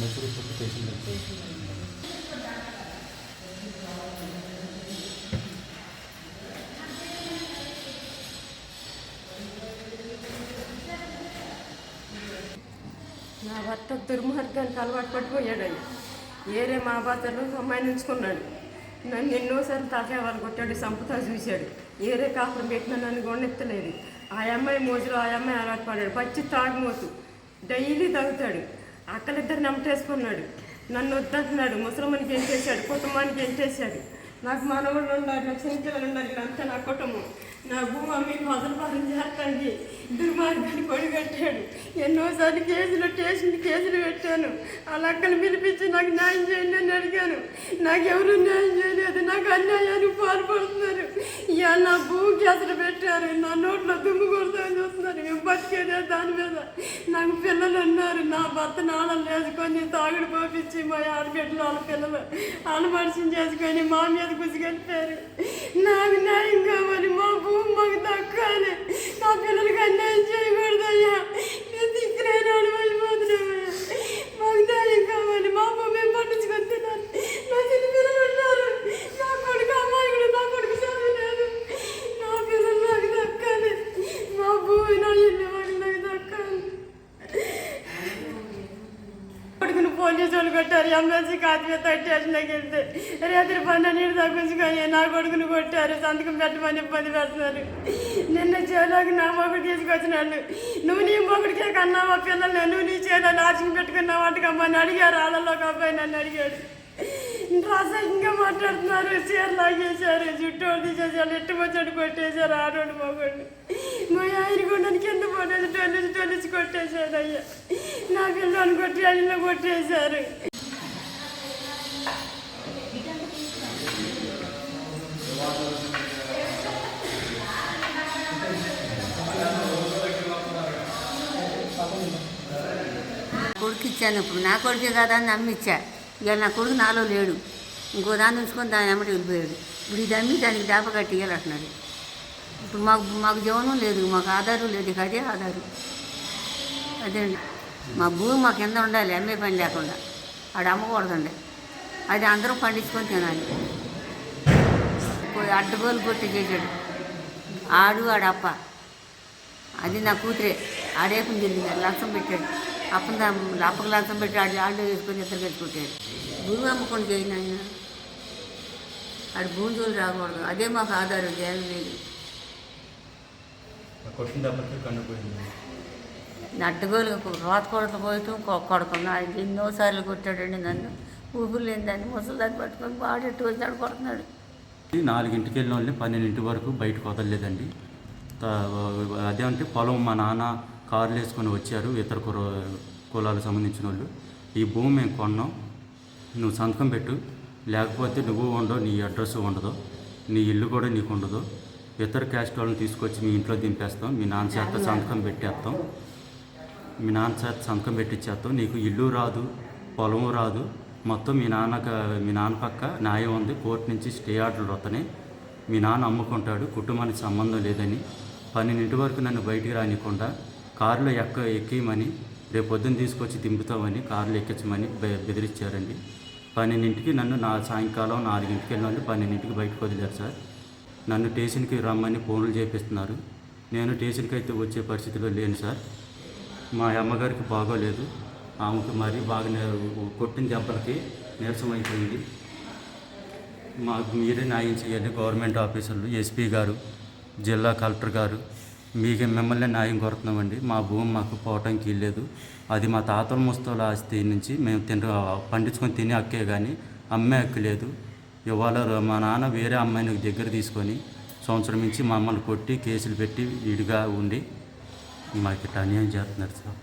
నా భర్త దుర్మార్గానికి అలవాటు పడిపోయాడయ్య ఏరే మా బాధలు అమ్మాయిని ఉంచుకున్నాడు నన్ను ఎన్నోసార్లు తాకేవాళ్ళు కొట్టాడు సంపుతా చూశాడు. ఏరే కాపురం పెట్టిన నన్ను గొండెత్తలేదు. ఆ అమ్మాయి మోజులో ఆ అమ్మాయి అలవాటు పడాడు పచ్చి తాగుమోతు డైలీ తాగుతాడు. అక్కలిద్దరు నమ్మటేసుకున్నాడు నన్ను వద్దంటున్నాడు. ముసలమ్మనికి ఎంటేశాడు కుటుంబానికి ఎంటేశాడు నాకు మనవాళ్ళు ఉన్నారు నాకు చిన్నపిల్లలు ఉన్నారు ఇదంతా నా కుటుంబం. నా భూమి మీకు మొదలు పాలన చేస్తానికి దుర్మార్గాన్ని కొడిగట్టాడు. ఎన్నోసార్లు కేసులు స్టేషన్ కేసులు పెట్టాను. ఆ లక్కలు పిలిపించి నాకు న్యాయం చేయండి అని అడిగాను. నాకెవరు న్యాయం చేయలేదు. నాకు అన్యాయానికి పాల్పడుతున్నారు. ఇవాళ నా భూమి పెట్టి పెట్టారు నా నోట్లో దుమ్ము కొడతామని చూస్తున్నారు. మేము బతికేదే దాని మీద. నాకు పిల్లలు ఉన్నారు. నా భర్త నాళం వేసుకొని తాగుడు పోపించి మా ఆడబిడ్డలు వాళ్ళ పిల్లలు ఆడమనిషిని చేసుకొని మా మీద కుసిగట్టారు నాకు న్యాయం కావాలి మా భూమి మాకు దక్కాలి నా పిల్లలకి అన్యాయం చేయకూడదయ్యా నేను దిక్కులేని ఆడమైపోతున్నామయ్యా మాకు న్యాయం కావాలి మా భూమి మేము పట్టించుకొని తినాలి నా చిన్న పిల్లలు ఉన్నారు నా కొడుకు అమ్మాయి కూడా నా కొడుకు చదువు లేదు నా పిల్లలు నాకు దక్కాలి మా భూమి నా ఇల్లు మాకు నాకు దక్కాలి కొడుకును పోలీసు వాళ్ళు కొట్టారు ఎంఎస్సీ స్టేషన్లోకి వెళ్తే రాత్రి పన్నెండు తగ్గించుకొని నా కొడుకుని కొట్టారు సంతకం పెట్టమని ఇబ్బంది పెడుతున్నారు. నిన్న చేలోకి నా మొగుడు తీసుకొచ్చినాడు. నువ్వు నీ మొగుడికే కన్నావా పిల్లల్ని? నువ్వు నీ చేలో నాశనం పెట్టుకున్నావు అంటకమ్మని అడిగారు. వాళ్ళలో ఒక అబ్బాయి నన్ను అడిగాడు. రసంగా మాట్లాడుతున్నారు. చీర లాగేశారు. జుట్టు తీసేసారు ఎట్టు వచ్చాడు కొట్టేశారు. ఆడోడు మొగోడు మా ఆయన కూడా కింద పడేది టొలిసి టొలిసి కొట్టేశాడు అయ్యా. నా పిల్లని కొట్టి అడిలో కొట్టేశారు. కొడుకు ఇచ్చాను ఇప్పుడు నా కొడుకే కదా అని అమ్మిచ్చా ఇక నా కొడుకు నాలో లేడు. ఇంకో దాన్ని ఉంచుకొని దాని అమ్మటి వెళ్ళిపోయాడు. ఇప్పుడు ఇది అమ్మి దానికి దాప కట్టి ఇవ్వాలంటున్నాడు ఇప్పుడు మాకు మాకు జీవనం లేదు. మాకు ఆధారం లేదు. అదే ఆధారం. అదే అండి. మా భూమి మా కింద ఉండాలి. అమ్మే పని లేకుండా. ఆడ అమ్మకూడదండి అది అందరం పండించుకొని తినాలి. పోయి అడ్డగోలు కొట్టి చేశాడు. ఆడు ఆడప్ప అది నా కూతురే. ఆడేపం జరిగింది లంచం పెట్టాడు. అప్పన అప్పకు లంచం పెట్టి ఆడు ఆడు వేసుకొని ఇద్దరు కట్టుకుంటాడు భూమి అమ్ముకొని చేయండి ఆయన. ఆడు భూమి జోలు రాకూడదు. అదే మాకు ఆధారం ఏమీ లేదు. అడ్డగోలు రోత కొడత పోయటం కొడుకున్నా. ఆయన ఎన్నోసార్లు కొట్టాడండి నన్ను. ఊపిరి లేని దాన్ని ముసలిదాన్ని పట్టుకొని బాడెట్టు వచ్చాడు కొడుతున్నాడు నాలుగింటికి వెళ్ళిన వాళ్ళని పన్నెండింటి వరకు బయటకు వదలలేదండి. అదేంటే పొలం మా నాన్న కార్లు వేసుకొని వచ్చారు ఇతర కుల కులాలకు సంబంధించిన వాళ్ళు. ఈ భూమి మేము కొన్నాం. నువ్వు సంతకం పెట్టు. లేకపోతే నువ్వు ఉండవు నీ అడ్రస్ ఉండదు. నీ ఇల్లు కూడా నీకు ఉండదు. ఇతర క్యాస్ట్ వాళ్ళని తీసుకొచ్చి మీ ఇంట్లో దింపేస్తాం. మీ నాన్న చేత సంతకం పెట్టేస్తాం. మీ నాన్న చేత సంతకం పెట్టించేస్తాం నీకు ఇల్లు రాదు పొలం రాదు. మొత్తం మీ నాన్నక మీ నాన్న పక్క న్యాయం ఉంది. కోర్టు నుంచి స్టే ఆర్డర్లు వస్తున్నాయి మీ నాన్న అమ్ముకుంటాడు. కుటుంబానికి సంబంధం లేదని. పన్నెండింటి వరకు నన్ను బయటికి రానికుండా కారులో ఎక్క ఎక్కేయమని రేపు పొద్దున్న తీసుకొచ్చి దింపుతామని కారులో ఎక్కించమని బె- బెదిరించారండి. పన్నెండింటికి నన్ను నా సాయంకాలం నాలుగింటికి వెళ్ళాలి పన్నెండింటికి బయటకు వదిలేరు సార్. నన్ను స్టేషన్కి రమ్మని ఫోన్లు చేపిస్తున్నారు. నేను స్టేషన్కి అయితే వచ్చే పరిస్థితిలో లేను సార్. మా అమ్మగారికి బాగోలేదు. ఆమెకు మరీ బాగా కొట్టిన దెబ్బలకి నీరసం అయిపోయింది. మాకు మీరే న్యాయం చేయాలి గవర్నమెంట్ ఆఫీసర్లు ఎస్పీ గారు జిల్లా కలెక్టర్ గారు. మీకు మిమ్మల్ని న్యాయం కోరుతున్నామండి. మా భూమి మాకు పోవటానికి లేదు. అది మా తాతల ముస్తల ఆస్తి నుంచి మేము తిన పండించుకొని తినే హక్కే కానీ అమ్మే హక్కు లేదు. ఇవాళ మా నాన్న వేరే అమ్మాయిని దగ్గర తీసుకొని సంవత్సరం నుంచి మమ్మల్ని కొట్టి కేసులు పెట్టి విడిగా ఉండి మాకు ఇట్లా అన్యాయం చేస్తున్నారు సార్.